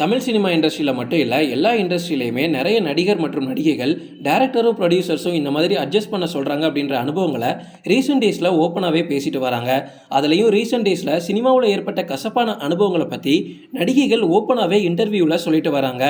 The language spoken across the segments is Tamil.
தமிழ் சினிமா இண்டஸ்ட்ரியில் மட்டும் இல்லை எல்லா இண்டஸ்ட்ரியிலையுமே நிறைய நடிகர் மற்றும் நடிகைகள் டேரக்டரும் ப்ரொடியூசர்ஸும் இந்த மாதிரி அட்ஜஸ்ட் பண்ண சொல்கிறாங்க அப்படின்ற அனுபவங்களை ரீசெண்ட் டேஸில் ஓப்பனாகவே பேசிட்டு வராங்க. அதுலேயும் ரீசெண்ட் டேஸில் சினிமாவில் ஏற்பட்ட கசப்பான அனுபவங்களை பற்றி நடிகைகள் ஓப்பனாகவே இன்டர்வியூவில் சொல்லிட்டு வராங்க.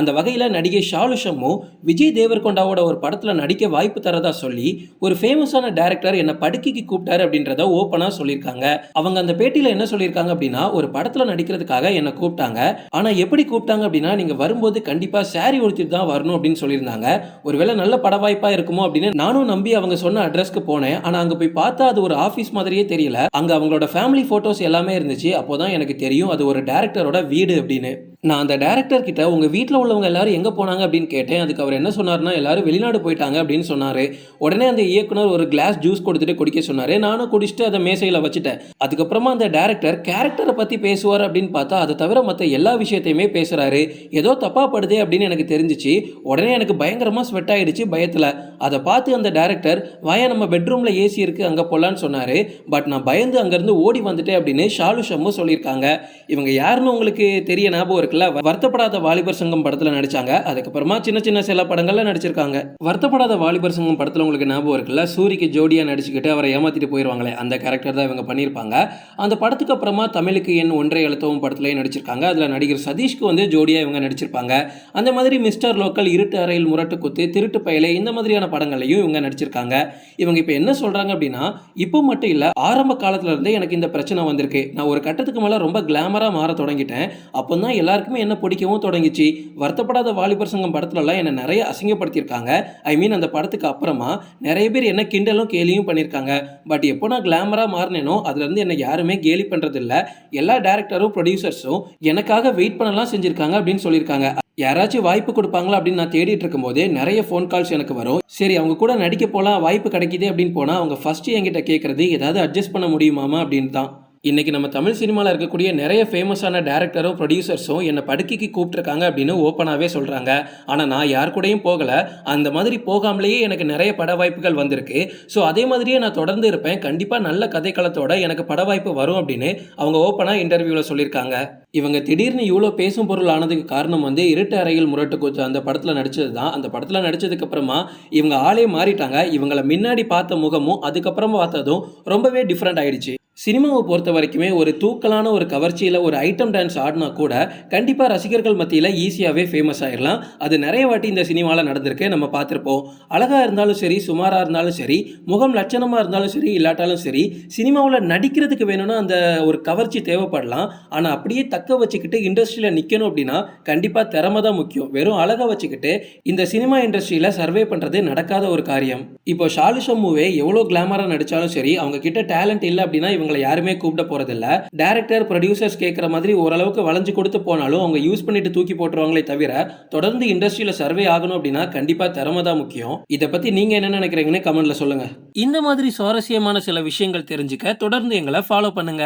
அந்த வகையில் நடிகை ஷாலு ஷம்மு விஜய் தேவர்கொண்டாவோட ஒரு படத்தில் நடிக்க வாய்ப்பு தரதா சொல்லி ஒரு ஃபேமஸான டேரக்டர் என்னை படுக்கைக்கு கூப்பிட்டாரு அப்படின்றத ஓப்பனாக சொல்லியிருக்காங்க. அவங்க அந்த பேட்டியில் என்ன சொல்லியிருக்காங்க அப்படின்னா ஒரு படத்தில் நடிக்கிறதுக்காக என்னை கூப்பிட்டாங்க. ஆனால் எப்படி கூப்பிட்டாங்க அப்படின்னா நீங்கள் வரும்போது கண்டிப்பாக சாரி உடுத்திட்டு தான் வரணும் அப்படின்னு சொல்லியிருந்தாங்க. ஒருவேளை நல்ல பட வாய்ப்பாக இருக்குமோ அப்படின்னு நானும் நம்பி அவங்க சொன்ன அட்ரஸ்க்கு போனேன். ஆனால் அங்கே போய் பார்த்தா அது ஒரு ஆஃபீஸ் மாதிரியே தெரியல. அங்கே அவங்களோட ஃபேமிலி ஃபோட்டோஸ் எல்லாமே இருந்துச்சு. அப்போ தான் எனக்கு தெரியும் அது ஒரு டேரக்டரோட வீடு அப்படின்னு. நான் அந்த டேரக்டர் கிட்ட உங்கள் வீட்டில் உள்ளவங்க எல்லாரும் எங்கே போனாங்க? அப்படின்னு கேட்டேன். அதுக்கு அவர் என்ன சொன்னார்னா எல்லாரும் வெளிநாடு போயிட்டாங்க அப்படின்னு சொன்னார். உடனே அந்த இயக்குனர் ஒரு கிளாஸ் ஜூஸ் கொடுத்துட்டு குடிக்க சொன்னார். நானும் குடிச்சிட்டு அதை மேசையில் வச்சுட்டேன். அதுக்கப்புறமா அந்த டேரக்டர் கேரக்டரை பற்றி பேசுவார் அப்படின்னு பார்த்தா அதை தவிர மற்ற எல்லா விஷயத்தையுமே பேசுகிறாரு ஏதோ தப்பாக படுதே அப்படின்னு எனக்கு தெரிஞ்சிச்சு. உடனே எனக்கு பயங்கரமாக ஸ்வெட் ஆகிடுச்சு பயத்தில். அதை பார்த்து அந்த டேரக்டர் வாயா நம்ம பெட்ரூமில் ஏசி இருக்குது அங்கே போகலான்னு சொன்னார். பட் நான் பயந்து அங்கேருந்து ஓடி வந்துட்டேன் அப்படின்னு ஷாலு ஷம்மு சொல்லியிருக்காங்க. இவங்க யாருன்னு உங்களுக்கு தெரிய ஞாபகம் இருக்குல்ல வருத்தப்படாத வாலிபர் சங்கம் படத்தில் நடிச்சாங்க. அதுக்கப்புறமா சின்ன சின்ன சில படங்கள்ல நடிச்சிருக்காங்க. வருத்தப்படாத வாலிபர் சங்கம் படத்தில் உங்களுக்கு ஞாபகம் இருக்குல்ல? சூரிக்கு ஜோடியாக நடிச்சுக்கிட்டு அவரை ஏமாத்திட்டு போயிடுவாங்களே அந்த கேரக்டர் தான் இவங்க பண்ணியிருப்பாங்க. அந்த படத்துக்கு அப்புறமா தமிழுக்கு என் ஒன்றை எழுத்தவும் படத்துலையும் நடிச்சிருக்காங்க. அதில் நடிகர் சதீஷ்க்கு வந்து ஜோடியாக இவங்க நடிச்சிருப்பாங்க. அந்த மாதிரி மிஸ்டர் லோக்கல் இருட்டு அறையில் முரட்டு குத்து திருட்டு பயலே இந்த மாதிரியான படங்களையும் இவங்க நடிச்சிருக்காங்க. இவங்க இப்போ என்ன சொல்கிறாங்க அப்படின்னா இப்போ மட்டும் இல்லை ஆரம்ப காலத்துல இருந்தே எனக்கு இந்த பிரச்சனை வந்திருக்கு. நான் ஒரு கட்டத்துக்கு மேலே ரொம்ப கிளாமராக மாற தொடங்கிட்டேன். அப்போ தான் எல்லாருக்குமே எல்லாருக்குமே என்ன பிடிக்கவும் தொடங்கிச்சு. வருத்தப்படாத வாலிபர் சங்கம் படத்துலலாம் என்னை நிறைய அசிங்கப்படுத்தியிருக்காங்க. ஐ மீன் அந்த படத்துக்கு அப்புறமா நிறைய பேர் என்ன கிண்டலும் கேலியும் பண்ணியிருக்காங்க. பட் எப்போ நான் கிளாமராக மாறினேனோ அதுலேருந்து என்னை யாருமே கேலி பண்ணுறதில்ல எல்லா டேரக்டரும் ப்ரொடியூசர்ஸும் எனக்காக வெயிட் பண்ணலாம் செஞ்சுருக்காங்க அப்படின்னு சொல்லியிருக்காங்க. யாராச்சும் வாய்ப்பு கொடுப்பாங்களா அப்படின்னு நான் தேடிட்டு இருக்கும்போது நிறைய ஃபோன் கால்ஸ் எனக்கு வரும். சரி அவங்க கூட நடிக்க போகலாம் வாய்ப்பு கிடைக்குதே அப்படின்னு போனால் அவங்க ஃபஸ்ட்டு என்கிட்ட கேட்குறது ஏதாவது அட்ஜஸ்ட் பண்ண முடியுமாமா அப்படின்னு தான் இன்னைக்கு நம்ம தமிழ் சினிமாவில் இருக்கக்கூடிய நிறைய ஃபேமஸான டேரக்டரும் ப்ரொடியூசர்ஸும் என்னை படுக்கைக்கு கூப்பிட்டுருக்காங்க அப்படின்னு ஓப்பனாகவே சொல்கிறாங்க ஆனால் நான் யார் கூடயும் போகலை. அந்த மாதிரி போகாமலேயே எனக்கு நிறைய பட வாய்ப்புகள் வந்திருக்கு. ஸோ அதே மாதிரியே நான் தொடர்ந்து இருப்பேன். கண்டிப்பாக நல்ல கதைக்களத்தோட எனக்கு பட வாய்ப்பு வரும் அப்படின்னு அவங்க ஓப்பனாக இன்டர்வியூவில் சொல்லியிருக்காங்க. இவங்க திடீர்னு இவ்வளோ பேசும் பொருள் ஆனதுக்கு காரணம் வந்து இருட்டு அறையில் முரட்டு கூத்து அந்த படத்தில் நடிச்சது தான் அந்த படத்தில் நடித்ததுக்கப்புறமா இவங்க ஆளே மாறிட்டாங்க. இவங்களை முன்னாடி பார்த்த முகமும் அதுக்கப்புறமா பார்த்ததும் ரொம்பவே டிஃப்ரெண்ட் ஆயிடுச்சு. சினிமாவை பொறுத்த வரைக்குமே ஒரு தூக்கலான ஒரு கவர்ச்சியில் ஒரு ஐட்டம் டான்ஸ் ஆடினா கூட கண்டிப்பாக ரசிகர்கள் மத்தியில் ஈஸியாகவே ஃபேமஸ் ஆயிடலாம் அது நிறைய வாட்டி இந்த சினிமாவில் நடந்திருக்கு. நம்ம பார்த்துருப்போம். அழகாக இருந்தாலும் சரி சுமாராக இருந்தாலும் சரி முகம் லட்சணமாக இருந்தாலும் சரி இல்லாட்டாலும் சரி சினிமாவில் நடிக்கிறதுக்கு வேணும்னா அந்த ஒரு கவர்ச்சி தேவைப்படலாம். ஆனால் அப்படியே தக்க வச்சுக்கிட்டு இண்டஸ்ட்ரியில் நிற்கணும் அப்படின்னா கண்டிப்பாக திறமை தான் முக்கியம். வெறும் அழகாக வச்சுக்கிட்டு இந்த சினிமா இண்டஸ்ட்ரியில் சர்வே பண்ணுறது நடக்காத ஒரு காரியம். இப்போ ஷாலுஷம்முவே எவ்வளோ கிளாமராக நடித்தாலும் சரி அவங்க கிட்ட டேலண்ட் இல்லை அப்படின்னா இவங்க இவங்களை யாருமே கூப்பிட போறதில்ல. டேரக்டர் ப்ரொடியூசர்ஸ் கேட்குற மாதிரி ஓரளவுக்கு வளைஞ்சு கொடுத்து போனாலும் அவங்க யூஸ் பண்ணிட்டு தூக்கி போட்டுருவாங்களே தவிர தொடர்ந்து இண்டஸ்ட்ரியில சர்வே ஆகணும் அப்படின்னா கண்டிப்பா திறமை தான் முக்கியம். இதை பத்தி நீங்க என்ன நினைக்கிறீங்கன்னு கமெண்ட்ல சொல்லுங்க. இந்த மாதிரி சுவாரஸ்யமான சில விஷயங்கள் தெரிஞ்சுக்க தொடர்ந்து எங்களை ஃபாலோ பண்ணுங்க.